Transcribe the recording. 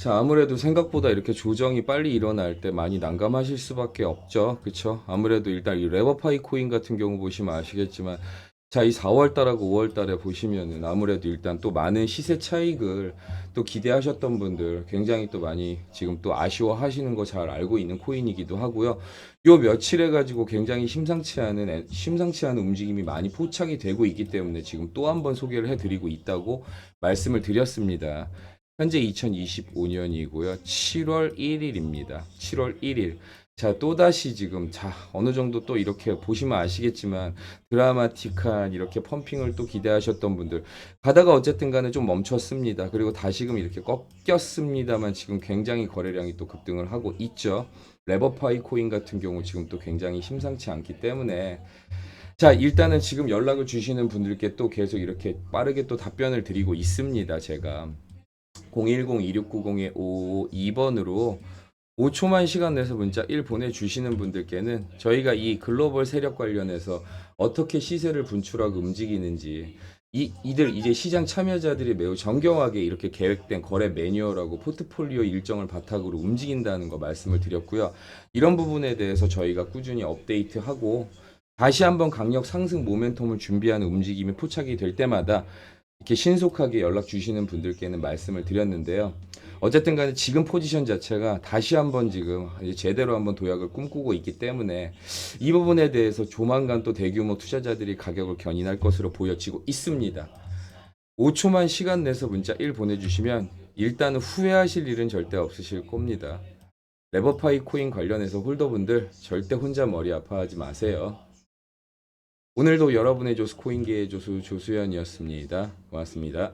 자, 아무래도 생각보다 이렇게 조정이 빨리 일어날 때 많이 난감하실 수밖에 없죠. 그쵸? 아무래도 일단 이 레버파이 코인 같은 경우 보시면 아시겠지만, 자, 이 4월 달하고 5월 달에 보시면은 아무래도 일단 또 많은 시세 차익을 또 기대하셨던 분들 굉장히 또 많이 지금 또 아쉬워하시는 거 잘 알고 있는 코인이기도 하고요. 요 며칠 해가지고 굉장히 심상치 않은, 애- 심상치 않은 움직임이 많이 포착이 되고 있기 때문에 지금 또 한 번 소개를 해드리고 있다고 말씀을 드렸습니다. 현재 2025년이고요. 7월 1일입니다. 7월 1일. 자, 또다시 지금, 자, 어느 정도 또 이렇게 보시면 아시겠지만, 드라마틱한 이렇게 펌핑을 또 기대하셨던 분들, 가다가 어쨌든 간에 좀 멈췄습니다. 그리고 다시금 이렇게 꺾였습니다만, 지금 굉장히 거래량이 또 급등을 하고 있죠. 레버파이 코인 같은 경우 지금 또 굉장히 심상치 않기 때문에, 자, 일단은 지금 연락을 주시는 분들께 또 계속 이렇게 빠르게 또 답변을 드리고 있습니다. 제가. 010-2690-5552번으로 5초만 시간 내서 문자 1 보내주시는 분들께는 저희가 이 글로벌 세력 관련해서 어떻게 시세를 분출하고 움직이는지 이, 이들 이제 시장 참여자들이 매우 정경하게 이렇게 계획된 거래 매뉴얼하고 포트폴리오 일정을 바탕으로 움직인다는 거 말씀을 드렸고요. 이런 부분에 대해서 저희가 꾸준히 업데이트하고 다시 한번 강력 상승 모멘텀을 준비하는 움직임이 포착이 될 때마다 이렇게 신속하게 연락 주시는 분들께는 말씀을 드렸는데요. 어쨌든 간에 지금 포지션 자체가 다시 한번 지금 제대로 한번 도약을 꿈꾸고 있기 때문에 이 부분에 대해서 조만간 또 대규모 투자자들이 가격을 견인할 것으로 보여지고 있습니다. 5초만 시간 내서 문자 1 보내주시면 일단은 후회하실 일은 절대 없으실 겁니다. 레버파이 코인 관련해서 홀더분들 절대 혼자 머리 아파하지 마세요. 오늘도 여러분의 조수 코인계의 조수 조수연이었습니다. 고맙습니다.